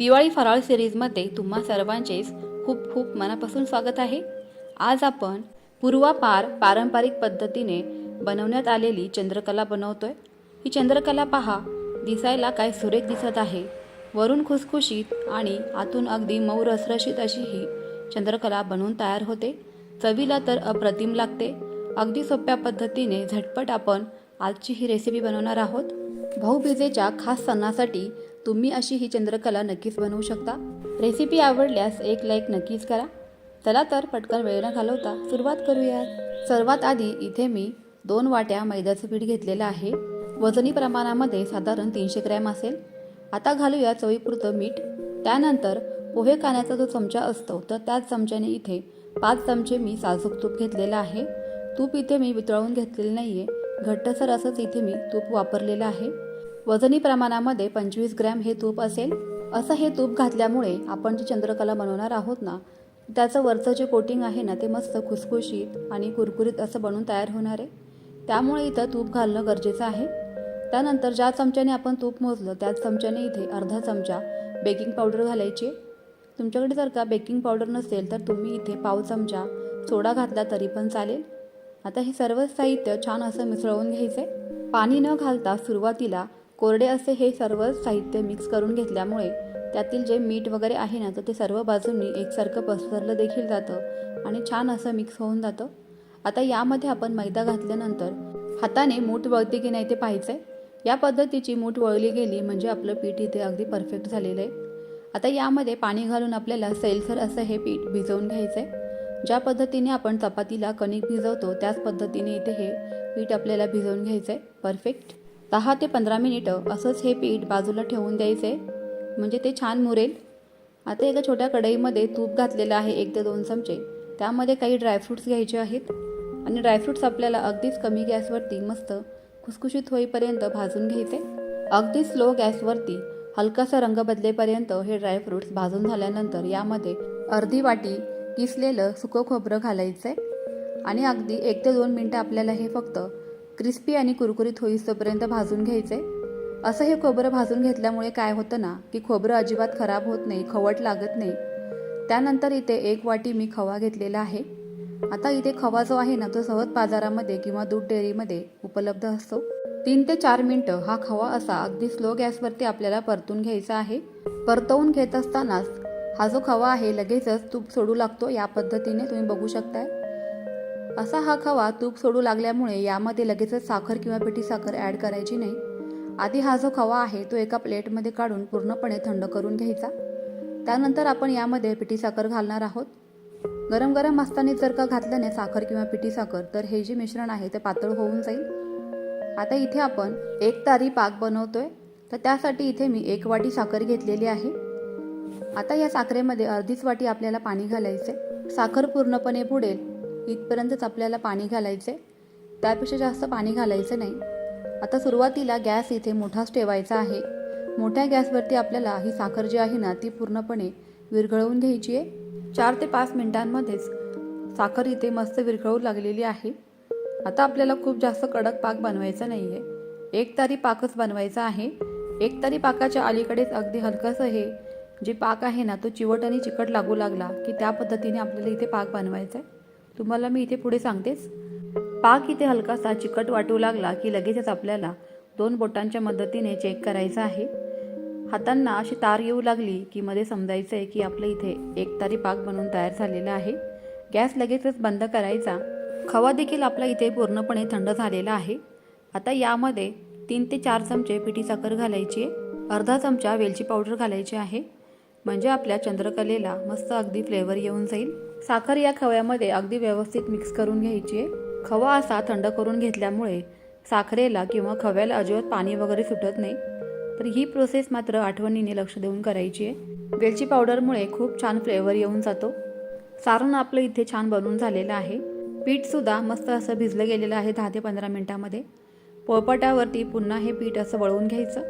दिवाळी फराळ सिरीजमध्ये तुम्हा सर्वांचेच खूप खूप मनापासून स्वागत आहे. आज आपण पूर्वापार पारंपरिक पद्धतीने बनवण्यात आलेली चंद्रकला बनवतोय. ही चंद्रकला पहा दिसायला काय सुरेख दिसत आहे. वरून खुसखुशीत आणि आतून अगदी मऊ रसरशीत अशी ही चंद्रकला बनवून तयार होते. चवीला तर अप्रतिम लागते. अगदी सोप्या पद्धतीने झटपट आपण आजची ही रेसिपी बनवणार आहोत. भाऊबीजेच्या खास सणासाठी तुम्ही अशी ही चंद्रकला नक्कीच बनवू शकता. रेसिपी आवडल्यास एक लाईक नक्कीच करा. चला तर पटकन वेळ न घालवता सुरुवात करूयात. सर्वात आधी इथे मी दोन वाट्या मैद्याचं पीठ घेतलेलं आहे. वजनी प्रमाणामध्ये साधारण तीनशे ग्रॅम असेल. आता घालूया चवीपुरतं मीठ. त्यानंतर पोहे खाण्याचा जो चमचा असतो तर त्याच चमच्याने इथे पाच चमचे मी साजूक तूप घेतलेलं आहे. तूप इथे मी वितळवून घेतलेलं नाही आहे घट्टसर असंच इथे मी तूप वापरलेलं आहे. वजनी प्रमाणामध्ये पंचवीस ग्रॅम हे तूप असेल. असं हे तूप घातल्यामुळे आपण जी चंद्रकला बनवणार आहोत ना त्याचं वरचं जे कोटिंग आहे ना ते मस्त खुसखुशीत आणि कुरकुरीत असं बनून तयार होणार आहे. त्यामुळे इथं तूप घालणं गरजेचं आहे. त्यानंतर ज्या चमच्याने आपण तूप मोजलं त्याच चमच्याने इथे अर्धा चमचा बेकिंग पावडर घालायची तुमच्याकडे जर का बेकिंग पावडर नसेल तर तुम्ही इथे पाव चमचा सोडा घातला तरी पण चालेल. आता हे सर्व साहित्य छान असं मिसळवून घ्यायचे पाणी न घालता सुरुवातीला कोरडे असे हे सर्व साहित्य मिक्स करून घेतल्यामुळे त्यातील जे मीठ वगैरे आहे ना तर ते सर्व बाजूंनी एकसारखं पसरलं देखील जातं आणि छान असं मिक्स होऊन जातं. आता यामध्ये आपण मैदा घातल्यानंतर हाताने मूठ वळते की नाही ते पाहायचं आहे या पद्धतीची मूठ वळली गेली म्हणजे आपलं पीठ इथे अगदी परफेक्ट झालेलं आहे. आता यामध्ये पाणी घालून आपल्याला सैलसर असं हे पीठ भिजवून घ्यायचं आहे ज्या पद्धतीने आपण चपातीला कणिक भिजवतो त्याच पद्धतीने इथे हे पीठ आपल्याला भिजवून घ्यायचं आहे परफेक्ट दहा ते पंधरा मिनिटं असंच हे पीठ बाजूला ठेवून द्यायचे म्हणजे ते छान मुरेल. आता एका छोट्या कढईमध्ये तूप घातलेलं आहे एक ते दोन चमचे. त्यामध्ये काही ड्रायफ्रूट्स घ्यायचे आहेत. आणि ड्रायफ्रूट्स आपल्याला अगदीच कमी गॅसवरती मस्त खुसखुशीत होईपर्यंत भाजून घ्यायचे. अगदी स्लो गॅसवरती हलकासा रंग बदलेपर्यंत हे ड्रायफ्रूट्स भाजून झाल्यानंतर यामध्ये अर्धी वाटी किसलेलं सुकं खोबरं घालायचं आहे आणि अगदी एक ते दोन मिनटं आपल्याला हे फक्त क्रिस्पी आणि कुरकुरीत होईस्तोपर्यंत भाजून घ्यायचे. असं हे खोबरं भाजून घेतल्यामुळे काय होतं ना की खोबरं अजिबात खराब होत नाही खवट लागत नाही. त्यानंतर इथे एक वाटी मी खवा घेतलेला आहे. आता इथे खवा जो आहे ना तो सहज बाजारामध्ये किंवा दूध डेअरीमध्ये उपलब्ध असतो. तीन ते चार मिनटं हा खवा असा अगदी स्लो गॅसवरती आपल्याला परतून घ्यायचा आहे. परतवून घेत असतानाच हा जो खवा आहे लगेचच तूप सोडू लागतो या पद्धतीने तुम्ही बघू शकताय. असा हा खवा तूप सोडू लागल्यामुळे यामध्ये लगेचच साखर किंवा पिठी साखर ॲड करायची नाही. आधी हा जो खवा आहे तो एका प्लेटमध्ये काढून पूर्णपणे थंड करून घ्यायचा. त्यानंतर आपण यामध्ये पिठी साखर घालणार आहोत. गरम गरम असताना जर का घातल्याने साखर किंवा पिठी साखर तर हे जे मिश्रण आहे ते पातळ होऊन जाईल. आता इथे आपण एक तारी पाक बनवतोय. तर त्यासाठी इथे मी एक वाटी साखर घेतलेली आहे. आता या साखरेमध्ये अर्धीच वाटी आपल्याला पाणी घालायचे साखर पूर्णपणे बुडेल. इथपर्यंतच आपल्याला पाणी घालायचे त्यापेक्षा जास्त पाणी घालायचं नाही. आता सुरुवातीला गॅस इथे मोठाच ठेवायचा आहे. मोठ्या गॅसवरती आपल्याला ही साखर जी आहे ना ती पूर्णपणे विरघळवून घ्यायची आहे. चार ते पाच मिनिटांमध्येच साखर इथे मस्त विरघळू लागलेली आहे. आता आपल्याला खूप जास्त कडक पाक बनवायचा नाही आहे एक तारी पाकच बनवायचा आहे. एक तारी पाकाच्या अलीकडेच अगदी हलकंसं हे जे पाक आहे ना तो चिवट आणि चिकट लागू लागला की त्या पद्धतीने आपल्याला इथे पाक बनवायचा आहे तुम्हाला मी इथे पुढे सांगतेच. पाक इथे हलकासा चिकट वाटू लागला की लगेचच आपल्याला दोन बोटांच्या मदतीने चेक करायचं आहे. हातांना अशी तार येऊ लागली की मध्ये समजायचं आहे की आपलं इथे एक तारी पाक बनवून तयार झालेला आहे. गॅस लगेचच बंद करायचा. खवा देखील आपला इथे पूर्णपणे थंड झालेला आहे. आता यामध्ये तीन ते चार चमचे पिठी साखर घालायची अर्धा चमचा वेलची पावडर घालायची आहे. म्हणजे आपल्या चंद्रकलेला मस्त अगदी फ्लेवर येऊन जाईल. साखर या खव्यामध्ये अगदी व्यवस्थित मिक्स करून घ्यायची. खवा असा थंड करून घेतल्यामुळे साखरेला किंवा खव्याला अजिबात पाणी वगैरे सुटत नाही. तर ही प्रोसेस मात्र आठवणीने लक्ष देऊन करायची आहे. वेलची पावडरमुळे खूप छान फ्लेवर येऊन जातो. सारण आपलं इथे छान बनून झालेलं आहे. पीठसुद्धा मस्त असं भिजलं गेलेलं आहे दहा ते पंधरा मिनटामध्ये. पोळपाटावरती पुन्हा हे पीठ असं वळवून घ्यायचं.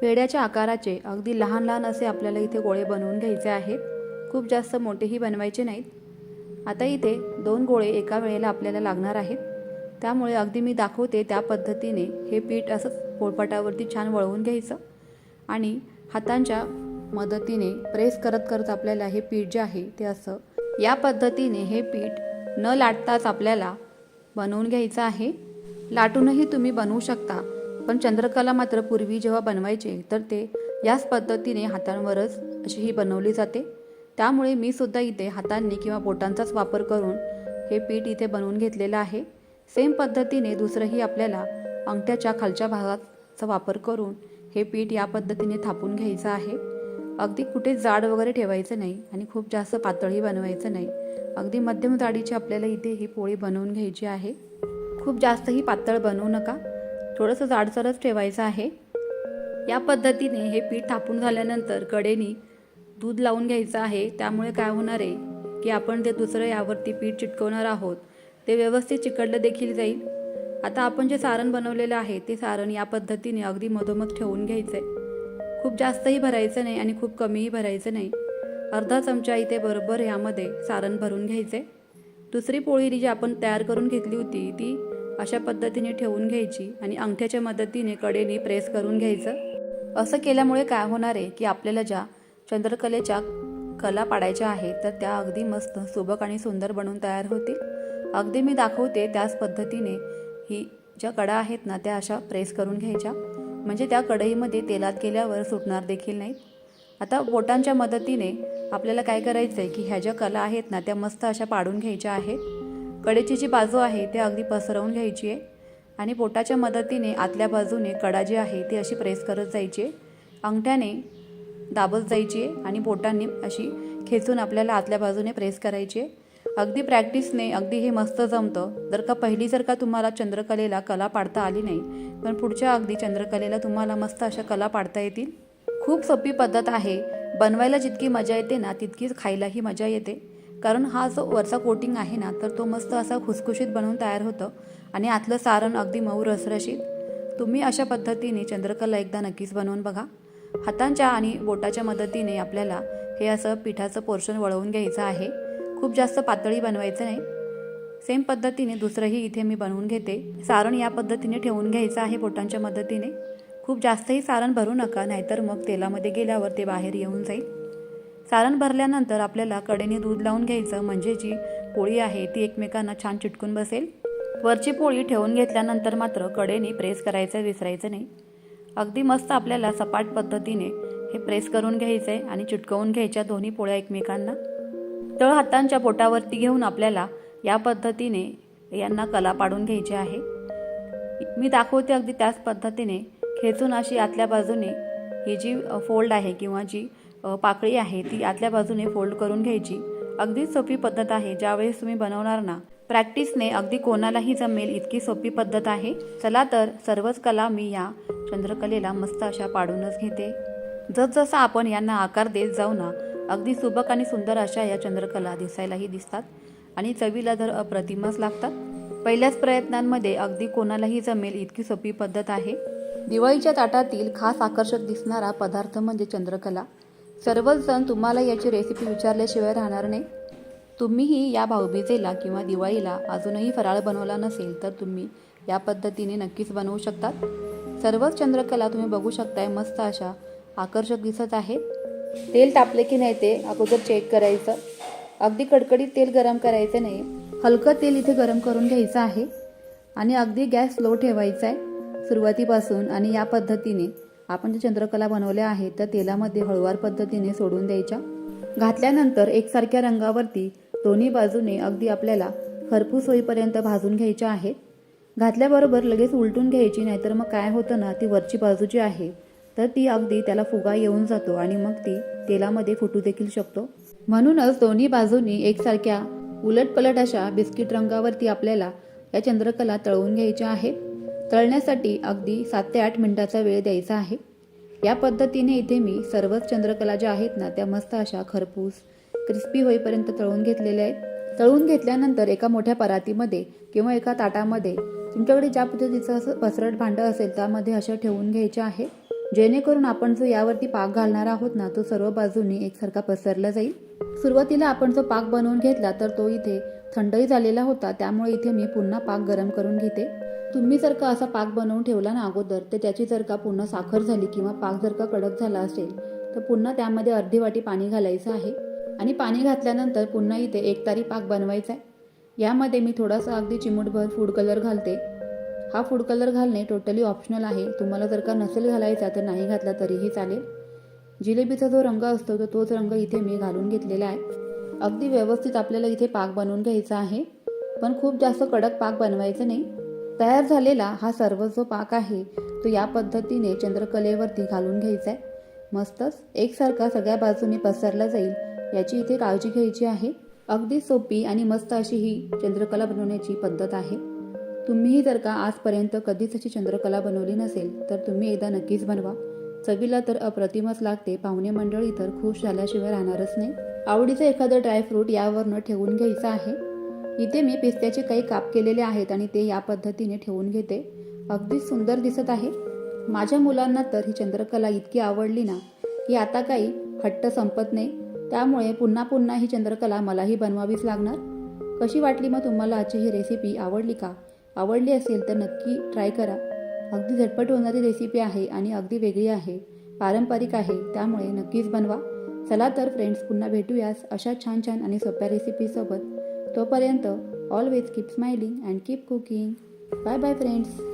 पेड्याच्या आकाराचे अगदी लहान लहान असे आपल्याला इथे गोळे बनवून घ्यायचे आहेत. खूप जास्त मोठेही बनवायचे नाहीत. आता इथे दोन गोळे एका वेळेला आपल्याला लागणार आहेत. त्यामुळे अगदी मी दाखवते त्या पद्धतीने हे पीठ असंच पोळपाटावरती छान वळवून घ्यायचं. आणि हातांच्या मदतीने प्रेस करत करत आपल्याला हे पीठ जे आहे ते असं या पद्धतीने हे पीठ न लाटताच आपल्याला बनवून घ्यायचं आहे. लाटूनही तुम्ही बनवू शकता पण चंद्रकला मात्र पूर्वी जेव्हा बनवायचे तर ते याच पद्धतीने हातांवरच अशी ही बनवली जाते. त्यामुळे मी सुद्धा इथे हातांनी किंवा बोटांचाच वापर करून हे पीठ इथे बनवून घेतलेलं आहे. सेम पद्धतीने दुसरंही आपल्याला अंगठ्याच्या खालच्या भागाचा वापर करून हे पीठ या पद्धतीने थापून घ्यायचं आहे. अगदी कुठे जाड वगैरे ठेवायचं नाही आणि खूप जास्त पातळही बनवायचं नाही. अगदी मध्यम जाडीची आपल्याला इथे ही पोळी बनवून घ्यायची आहे. खूप जास्तही पातळ बनवू नका. थोडंसं जाडसरच ठेवायचं आहे. या पद्धतीने हे पीठ थापून झाल्यानंतर कडेनी दूध लावून घ्यायचं आहे त्यामुळे काय होणार आहे की आपण ते दुसरं यावरती पीठ चिटकवणार आहोत ते व्यवस्थित चिकटलं देखील जाईल. आता आपण जे सारण बनवलेलं आहे ते सारण या पद्धतीने अगदी मधोमध ठेवून घ्यायचं आहे खूप जास्तही भरायचं नाही आणि खूप कमीही भरायचं नाही. अर्धा चमचा इथे बरोबर ह्यामध्ये सारण भरून घ्यायचे दुसरी पोळी जी आपण तयार करून घेतली होती ती अशा पद्धतीने ठेवून घ्यायची आणि अंगठ्याच्या मदतीने कडेने प्रेस करून घ्यायचं. असं केल्यामुळे काय होणार आहे की आपल्याला ज्या चंद्रकलेच्या कला पाडायच्या आहेत तर त्या अगदी मस्त सुबक आणि सुंदर बनून तयार होतील. अगदी मी दाखवते त्याच पद्धतीने. ही ज्या कडा आहेत ना त्या अशा प्रेस करून घ्यायच्या. म्हणजे त्या कढईमध्ये तेलात गेल्यावर सुटणार देखील नाहीत. आता बोटांच्या मदतीने आपल्याला काय करायचं आहे की ह्या ज्या कला आहेत ना त्या मस्त अशा पाडून घ्यायच्या आहेत. कडेची जी बाजू आहे ते अगदी पसरवून घ्यायची आहे. आणि बोटाच्या मदतीने आतल्या बाजूने कडा जी आहे ती अशी प्रेस करत जायची आहे. अंगठ्याने दाबत जायची आहे आणि बोटांनी अशी खेचून आपल्याला आतल्या बाजूने प्रेस करायची. आहे अगदी प्रॅक्टिसने अगदी हे मस्त जमतं. जर का पहिली जर का तुम्हाला चंद्रकलेला कला पाडता आली नाही पण पुढच्या अगदी चंद्रकलेला तुम्हाला मस्त अशा कला पाडता येतील. खूप सोपी पद्धत आहे. बनवायला जितकी मजा येते ना तितकीच खायलाही मजा येते. कारण हा जो वरचा कोटिंग आहे ना तर तो मस्त असा खुसखुशीत बनवून तयार होतं आणि आतलं सारण अगदी मऊ रसरशीत. तुम्ही अशा पद्धतीने चंद्रकला एकदा नक्कीच बनवून बघा. हातांच्या आणि बोटाच्या मदतीने आपल्याला हे असं पिठाचं पोर्शन वळवून घ्यायचं आहे. खूप जास्त पातळी बनवायचं नाही. सेम पद्धतीने दुसरंही इथे मी बनवून घेते. सारण या पद्धतीने ठेवून घ्यायचं आहे बोटांच्या मदतीने. खूप जास्तही सारण भरू नका नाहीतर मग तेलामध्ये गेल्यावर ते बाहेर येऊन जाईल. सारण भरल्यानंतर आपल्याला कडेने दूध लावून घ्यायचं म्हणजे जी पोळी आहे ती एकमेकांना छान चिटकून बसेल. वरची पोळी ठेवून घेतल्यानंतर मात्र कडेने प्रेस करायचं विसरायचं नाही. अगदी मस्त आपल्याला सपाट पद्धतीने हे प्रेस करून घ्यायचं आहे आणि चिटकवून घ्यायच्या दोन्ही पोळ्या एकमेकांना. तळ हातांच्या बोटावरती घेऊन आपल्याला या पद्धतीने यांना कला पाडून घ्यायची आहे. मी दाखवते अगदी त्याच पद्धतीने खेचून अशी आतल्या बाजूने ही जी फोल्ड आहे किंवा जी पाकळी आहे ती आतल्या बाजूने फोल्ड करून घ्यायची. अगदी सोपी पद्धत आहे. ज्यावेळेस तुम्ही बनवणार ना प्रॅक्टिसने अगदी कोणालाही जमेल इतकी सोपी पद्धत आहे. चला तर सर्वच कला मी या चंद्रकलेला मस्त अशा पाडूनच घेते. जसजसा आपण यांना आकार देत जाऊ ना अगदी सुबक आणि सुंदर अशा या चंद्रकला दिसायलाही दिसतात. आणि चवीला तर अप्रतिमच लागतात. पहिल्याच प्रयत्नांमध्ये अगदी कोणालाही जमेल इतकी सोपी पद्धत आहे. दिवाळीच्या ताटातील खास आकर्षक दिसणारा पदार्थ म्हणजे चंद्रकला. सर्वच जण तुम्हाला याची रेसिपी विचारल्याशिवाय राहणार नाही. तुम्हीही या भाऊबीजेला किंवा दिवाळीला अजूनही फराळ बनवला नसेल तर तुम्ही या पद्धतीने नक्कीच बनवू शकतात. सर्वच चंद्रकला तुम्ही बघू शकताय मस्त अशा आकर्षक दिसत आहेत तेल तापले की नाही ते अगोदर चेक करायचं. अगदी कडकडीत तेल गरम करायचं नाही. हलकं तेल इथे गरम करून घ्यायचं आहे आणि अगदी गॅस स्लो ठेवायचा आहे सुरुवातीपासून आणि या पद्धतीने. आपण जे चंद्रकला बनवल्या आहेत त्या तेलामध्ये हळुवार पद्धतीने सोडून द्यायच्या. घातल्यानंतर एकसारख्या रंगावरती दोन्ही बाजूने अगदी आपल्याला खरपूस होईपर्यंत भाजून घ्यायच्या आहेत. घातल्याबरोबर लगेच उलटून घ्यायची नाहीतर मग काय होतं ना ती वरची बाजू जी आहे तर ती अगदी त्याला फुगा येऊन जातो आणि मग ती तेलामध्ये फुटू देखील शकतो. म्हणूनच दोन्ही बाजूनी एकसारख्या उलटपलट अशा बिस्किट रंगावरती आपल्याला या चंद्रकला तळवून घ्यायच्या आहेत. तळण्यासाठी अगदी सात ते आठ मिनिटाचा वेळ द्यायचा आहे. या पद्धतीने इथे मी सर्वच चंद्रकला ज्या आहेत ना त्या मस्त अशा खरपूस क्रिस्पी होईपर्यंत तळून घेतलेल्या आहेत. तळून घेतल्यानंतर एका मोठ्या परातीमध्ये किंवा एका ताटामध्ये तुमच्याकडे ज्या पद्धतीचं असं पसरट भांडं असेल त्यामध्ये अशा ठेवून घ्यायचे आहे. जेणेकरून आपण जो यावरती पाक घालणार आहोत ना तो सर्व बाजूनी एकसारखा पसरला जाईल. सुरुवातीला आपण जो पाक बनवून घेतला तर तो इथे थंडही झालेला होता त्यामुळे इथे मी पुन्हा पाक गरम करून घेते. तुम्ही जर का असा पाक बनवून ठेवला ना अगोदर तर त्याची जर का पुन्हा साखर झाली किंवा पाक जर का कडक झाला असेल तर पुन्हा त्यामध्ये अर्धी वाटी पाणी घालायचं आहे. आणि पाणी घातल्यानंतर पुन्हा इथे एक तारी पाक बनवायचा आहे. यामध्ये मी थोडासा अगदी चिमूटभर फूड कलर घालते. हा फूड कलर घालणे टोटली ऑप्शनल आहे. तुम्हाला जर का नसेल घालायचा तर नाही घातला तरीही चालेल. जिलेबीचा जो रंग असतो तर तोच रंग इथे मी घालून घेतलेला आहे. अगदी व्यवस्थित आपल्याला इथे पाक बनवून घ्यायचा आहे. पण खूप जास्त कडक पाक बनवायचं नाही. तयार झालेला हा सर्व जो पाक आहे तो या पद्धतीने चंद्रकलेवरती घालून घ्यायचा आहे मस्तच एकसारखा सगळ्या बाजूने पसरला जाईल याची इथे काळजी घ्यायची आहे. अगदी सोपी आणि मस्त अशी ही चंद्रकला बनवण्याची पद्धत आहे. तुम्हीही जर का आजपर्यंत कधीच अशी चंद्रकला बनवली नसेल तर तुम्ही एकदा नक्कीच बनवा. चवीला तर अप्रतिमच लागते पाहुणे मंडळी तर खुश झाल्याशिवाय राहणारच नाही. आवडीचं एखादं ड्रायफ्रूट यावरनं ठेवून घ्यायचं आहे. इथे मी पिस्त्याचे काही काप केलेले आहेत आणि ते या पद्धतीने ठेवून घेते. अगदी सुंदर दिसत आहे. माझ्या मुलांना तर ही चंद्रकला इतकी आवडली ना की आता काही हट्ट संपत नाही. त्यामुळे पुन्हा पुन्हा ही चंद्रकला मलाही बनवावीच लागणार. कशी वाटली मग तुम्हाला आजची ही रेसिपी आवडली का? आवडली असेल तर नक्की ट्राय करा. अगदी झटपट होणारी रेसिपी आहे आणि अगदी वेगळी आहे. पारंपरिक आहे त्यामुळे नक्कीच बनवा. चला तर फ्रेंड्स पुन्हा भेटूयास अशा छान छान आणि सोप्या रेसिपीसोबत तोपर्यंत always keep smiling and keep cooking bye bye friends